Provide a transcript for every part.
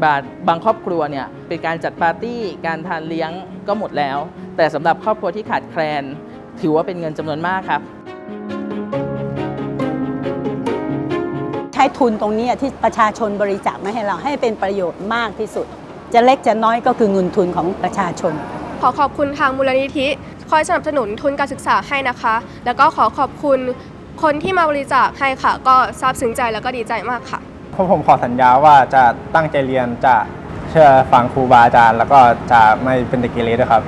10,000บาท บางครอบครัวเนี่ยเป็นการจัดปาร์ตี้การทานเลี้ยงก็หมดแล้ว แต่สำหรับครอบครัวที่ขาดแคลน ถือว่าเป็นเงินจำนวนมากครับ ใช้ทุนตรงนี้ที่ประชาชนบริจาคมาให้เราให้เป็นประโยชน์มากที่สุด จะเล็กจะน้อยก็คือเงินทุนของประชาชน ขอขอบคุณทางมูลนิธิ คอยสนับสนุนทุนการศึกษาให้นะคะ แล้วก็ขอขอบคุณคนที่มาบริจาคให้ค่ะ ก็ซาบซึ้งใจแล้วก็ดีใจมากค่ะเพ ราะผมขอสัญญาว่าจะตั้งใจเรียนจะเชื่อฟังครูบาอาจารย์ แล้วก็จะไม่เป็นเด็กเกเรด้วยครับ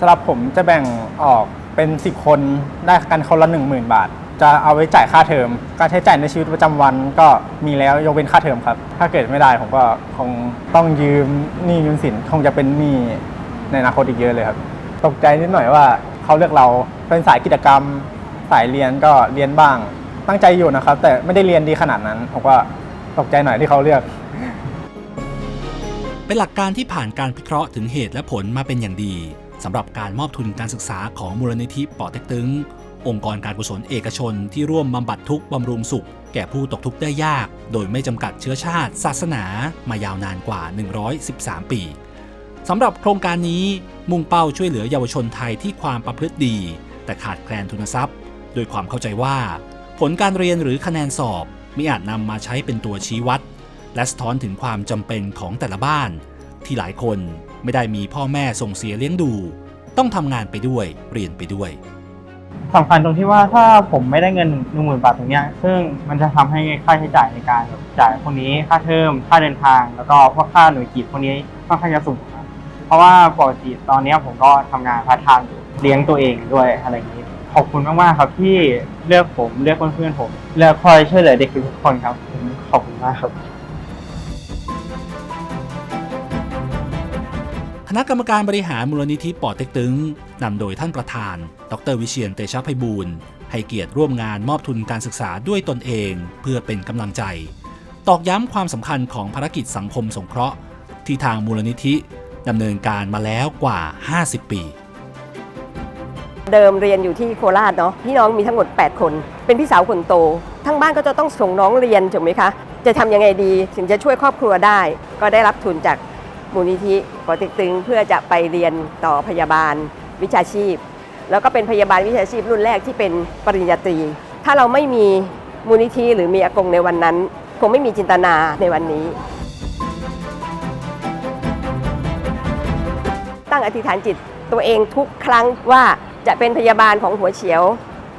สำหรับผมจะแบ่งออกเป็น 10 คนได้กันคนละ 10,000 บาท จะเอาไว้จ่ายค่าเทอม การใช้จ่ายในชีวิตประจำวันก็มีแล้วยกเว้นค่าเทอมครับ ถ้าเกิดไม่ได้ผมก็คงต้องยืมหนี้ยืมสินคงจะเป็นหนี้ในอนาคตอีกเยอะเลยครับ ตกใจนิดหน่อยว่าเขาเลือกเราเป็นสายกิจกรรม สายเรียนก็เรียนบ้าง ตั้งใจอยู่นะครับ แต่ไม่ได้เรียนดีขนาดนั้นผมก็ตกใจหน่อยที่เขาเลือก เป็นหลักการที่ผ่านการพิเคราะห์ถึงเหตุและผลมาเป็นอย่างดีสำหรับการมอบทุนการศึกษาของมูลนิธิป่อเต็กตึง องค์กรการกุศลเอกชนที่ร่วมบำบัดทุกข์บำรุงสุข แก่ผู้ตกทุกข์ได้ยาก โดยไม่จำกัดเชื้อชาติ ศาสนามายาวนานกว่า 113 ปีสำหรับโครงการนี้มุ่งเป้าช่วยเหลือเยาวชนไทยที่ความประพฤติดี แต่ขาดแคลนทุนทรัพย์โดยความเข้าใจว่า ผลการเรียนหรือคะแนนสอบไม่อาจนำมาใช้เป็นตัวชี้วัด และสะท้อนถึงความจำเป็นของแต่ละบ้าน ที่หลายคนไม่ได้มีพ่อแม่ส่งเสียเลี้ยงดู ต้องทำงานไปด้วยเรียนไปด้วย สำคัญตรงที่ว่าถ้าผมไม่ได้เงินหนึ่งหมื่นบาทตรงเนี้ยซึ่งมันจะทำให้ค่าใช้จ่ายในการแบบจ่ายพวกนี้ค่าเทอมค่าเดินทาง แล้วก็พวกค่าหน่วยกิจพวกนี้ค่อนข้างจะสูงครับเพราะว่าปกติตอนเนี้ยผมก็ทำงานพาร์ทไทม์อยู่เลี้ยงตัวเองด้วยอะไรอย่างนี้ ขอบคุณมากๆครับที่เลือกผมเลือกเพื่อนๆผมเลือกคอยช่วยเหลือเด็กทุกคนครับผมขอบคุณมากครับ ณะกรรมการบริหารมูลนิธิป่อเต็กตึงนำโดยท่านประธาน ดรวิเชียนเตชะไพบูลย์ให้เกียรติร่วมงานมอบทุนการศึกษาด้วยตนเอง เพื่อเป็นกำลังใจ ตอกย้ำความสำคัญของภารกิจสังคมสงเคราะห์ ที่ทางมูลนิธิดำเนินการมาแล้วกว่า 50 ปีเดิมเรียนอยู่ที่โคราชเนาะพี่น้องมีทั้งหมด 8 คน เป็นพี่สาวคนโต ทั้งบ้านก็จะต้องส่งน้องเรียนถูกไหมคะ จะทำยังไงดีถึงจะช่วยครอบครัวได้ ก็ได้รับทุนจาก มูลนิธิปอเต็กตึงเพื่อจะไปเรียนต่อพยาบาลวิชาชีพ แล้วก็เป็นพยาบาลวิชาชีพรุ่นแรกที่เป็นปริญญาตรี ถ้าเราไม่มีมูลนิธิหรือมีอากงในวันนั้น คงไม่มีจินตนาในวันนี้ ตั้งอธิษฐานจิตตัวเองทุกครั้งว่าจะเป็นพยาบาลของหัวเฉียว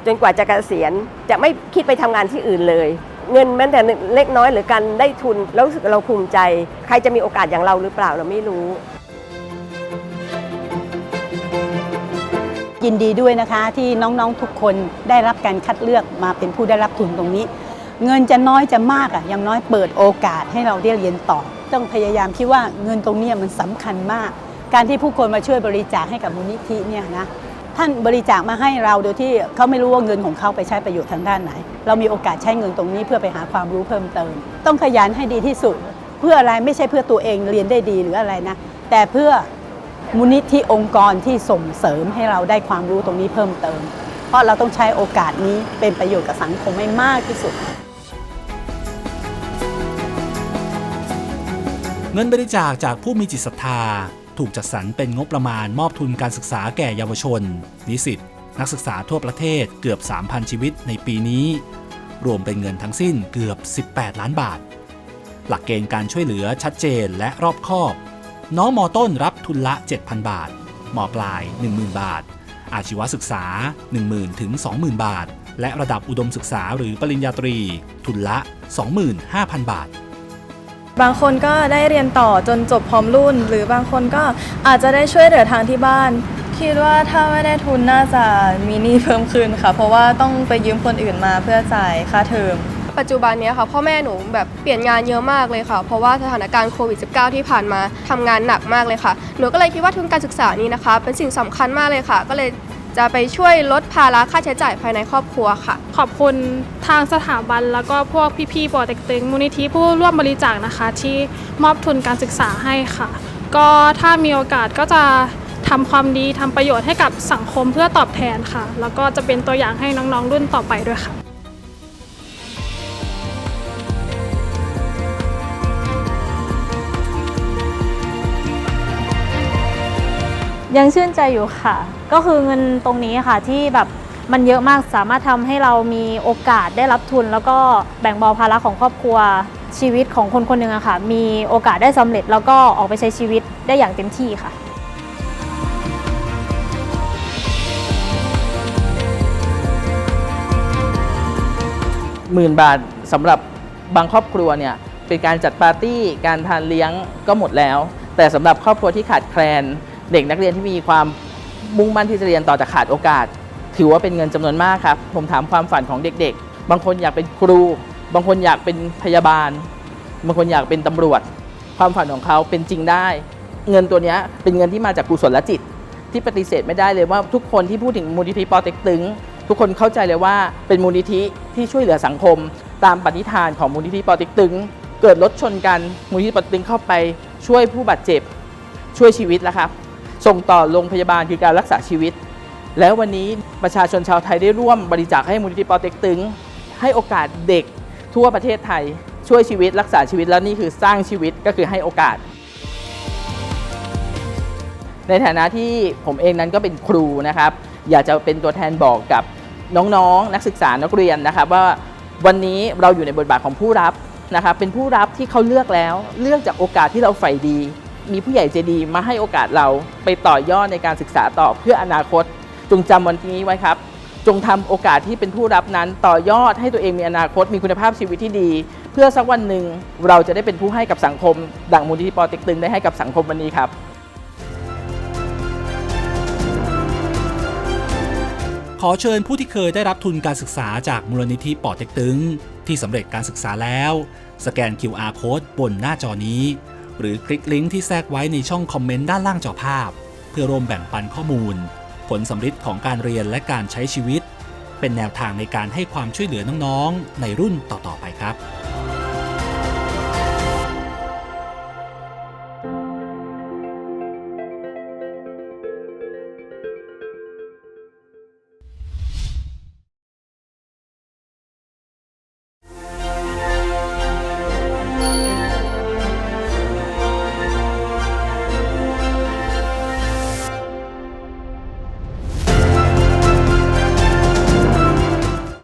จนกว่าจะเกษียณจะไม่คิดไปทำงานที่อื่นเลย เงินแม้แต่เล็กน้อยหรือการได้ทุน แล้วรู้สึกเราภูมิใจ ใครจะมีโอกาสอย่างเราหรือเปล่าเราไม่รู้ ยินดีด้วยนะคะที่น้องๆทุกคนได้รับการคัดเลือกมาเป็นผู้ได้รับทุนตรงนี้ เงินจะน้อยจะมากอะอย่างน้อยเปิดโอกาสให้เราได้เรียนต่อ ต้องพยายามคิดว่าเงินตรงนี้มันสำคัญมาก การที่ผู้คนมาช่วยบริจาคให้กับมูลนิธิเนี่ยนะ ท่านบริจาคมาให้เราโดยที่เขาไม่รู้ว่าเงินของเขาไปใช้ประโยชน์ทางด้านไหน เรามีโอกาสใช้เงินตรงนี้เพื่อไปหาความรู้เพิ่มเติม ต้องขยันให้ดีที่สุด เพื่ออะไรไม่ใช่เพื่อตัวเองเรียนได้ดีหรืออะไรนะ แต่เพื่อมูลนิธิองค์กรที่ส่งเสริมให้เราได้ความรู้ตรงนี้เพิ่มเติม เพราะเราต้องใช้โอกาสนี้เป็นประโยชน์กับสังคมให้มากที่สุดเงินบริจาคจากผู้มีจิตศรัทธา ถูกจัดสรรเป็นงบประมาณมอบทุนการศึกษาแก่เยาวชน นิสิต นักศึกษาทั่วประเทศเกือบ 3,000 ชีวิตในปีนี้ รวมเป็นเงินทั้งสิ้นเกือบ 18 ล้านบาท หลักเกณฑ์การช่วยเหลือชัดเจนและรอบคอบ น้องมอต้นรับทุนละ 7,000 บาทมอปลาย 10,000 บาท อาชีวศึกษา 10,000ถึง20,000 บาท และระดับอุดมศึกษาหรือปริญญาตรี ทุนละ 25,000 บาท บางคนก็ได้เรียนต่อจนจบพร้อมรุ่น หรือบางคนก็อาจจะได้ช่วยเหลือทางที่บ้าน คิดว่าถ้าไม่ได้ทุนน่าจะมีหนี้เพิ่มขึ้นค่ะ เพราะว่าต้องไปยืมคนอื่นมาเพื่อจ่ายค่าเทอมปัจจุบันนี้ค่ะพ่อแม่หนูแบบเปลี่ยนงานเยอะมากเลยค่ะ เพราะว่าสถานการณ์โควิด -19 ที่ผ่านมาทำงานหนักมากเลยค่ะ หนูก็เลยคิดว่าทุนการศึกษานี้นะคะ เป็นสิ่งสำคัญมากเลยค่ะ ก็เลย จะไปช่วยลดภาระค่าใช้จ่ายภายในครอบครัวค่ะ ขอบคุณทางสถาบัน แล้วก็พวกพี่ๆปอเต็กตึงมูลนิธิผู้ร่วมบริจาคนะคะ ที่มอบทุนการศึกษาให้ค่ะ ก็ถ้ามีโอกาสก็จะทำความดีทำประโยชน์ให้กับสังคมเพื่อตอบแทนค่ะ แล้วก็จะเป็นตัวอย่างให้น้องๆรุ่นต่อไปด้วยค่ะยังชื่นใจอยู่ค่ะ ก็คือเงินตรงนี้ค่ะที่แบบมันเยอะมากสามารถทำให้เรามีโอกาสได้รับทุน แล้วก็แบ่งเบาภาระของครอบครัวชีวิตของคนคนหนึ่งอะค่ะ มีโอกาสได้สำเร็จแล้วก็ออกไปใช้ชีวิตได้อย่างเต็มที่ค่ะหมื่นบาทสำหรับบางครอบครัวเนี่ยเป็นการจัดปาร์ตี้การทานเลี้ยงก็หมดแล้ว แต่สำหรับครอบครัวที่ขาดแคลน เด็กนักเรียนที่มีความ มุ่งมั่นที่จะเรียนต่อแต่ขาดโอกาส ถือว่าเป็นเงินจำนวนมากครับ ผมถามความฝันของเด็กๆ บางคนอยากเป็นครู บางคนอยากเป็นพยาบาล บางคนอยากเป็นตำรวจ ความฝันของเขาเป็นจริงได้ เงินตัวนี้เป็นเงินที่มาจากกุศลจิต ที่ปฏิเสธไม่ได้เลยว่าทุกคนที่พูดถึงมูลนิธิปอเต็กตึงทุกคนเข้าใจเลยว่าเป็นมูลนิธิที่ช่วยเหลือสังคม ตามปณิธานของมูลนิธิปอเต็กตึง เกิดรถชนกันมูลนิธิปอเต็กตึงเข้าไปช่วยผู้บาดเจ็บ ช่วยชีวิตแล้วครับ ส่งต่อโรงพยาบาลคือการรักษาชีวิต แล้ววันนี้ประชาชนชาวไทยได้ร่วมบริจาคให้มูลนิธิปอเต็กตึง ให้โอกาสเด็กทั่วประเทศไทย ช่วยชีวิตรักษาชีวิตแล้วนี่คือสร้างชีวิตก็คือให้โอกาส ในฐานะที่ผมเองนั้นก็เป็นครูนะครับ อยากจะเป็นตัวแทนบอกกับน้องๆนักศึกษานักเรียนนะครับ ว่าวันนี้เราอยู่ในบทบาทของผู้รับนะครับเป็นผู้รับที่เขาเลือกแล้ว เลือกจากโอกาสที่เราใฝ่ดี มีผู้ใหญ่ใจดีมาให้โอกาสเราไปต่อยอดในการศึกษาต่อเพื่ออนาคต จงจำวันนี้ไว้ครับ จงทำโอกาสที่เป็นผู้รับนั้น ต่อยอดให้ตัวเองมีอนาคต มีคุณภาพชีวิตที่ดี เพื่อสักวันหนึ่งเราจะได้เป็นผู้ให้กับสังคม ดังมูลนิธิปอเต็กตึงได้ให้กับสังคมวันนี้ครับ ขอเชิญผู้ที่เคยได้รับทุนการศึกษาจากมูลนิธิปอเต็กตึง ที่สำเร็จการศึกษาแล้ว สแกน QR code บนหน้าจอนี้ หรือคลิกลิงก์ที่แทรกไว้ในช่องคอมเมนต์ด้านล่างจอภาพ เพื่อร่วมแบ่งปันข้อมูล ผลสำฤทธิ์ของการเรียนและการใช้ชีวิต เป็นแนวทางในการให้ความช่วยเหลือน้องๆ ในรุ่นต่อๆไปครับ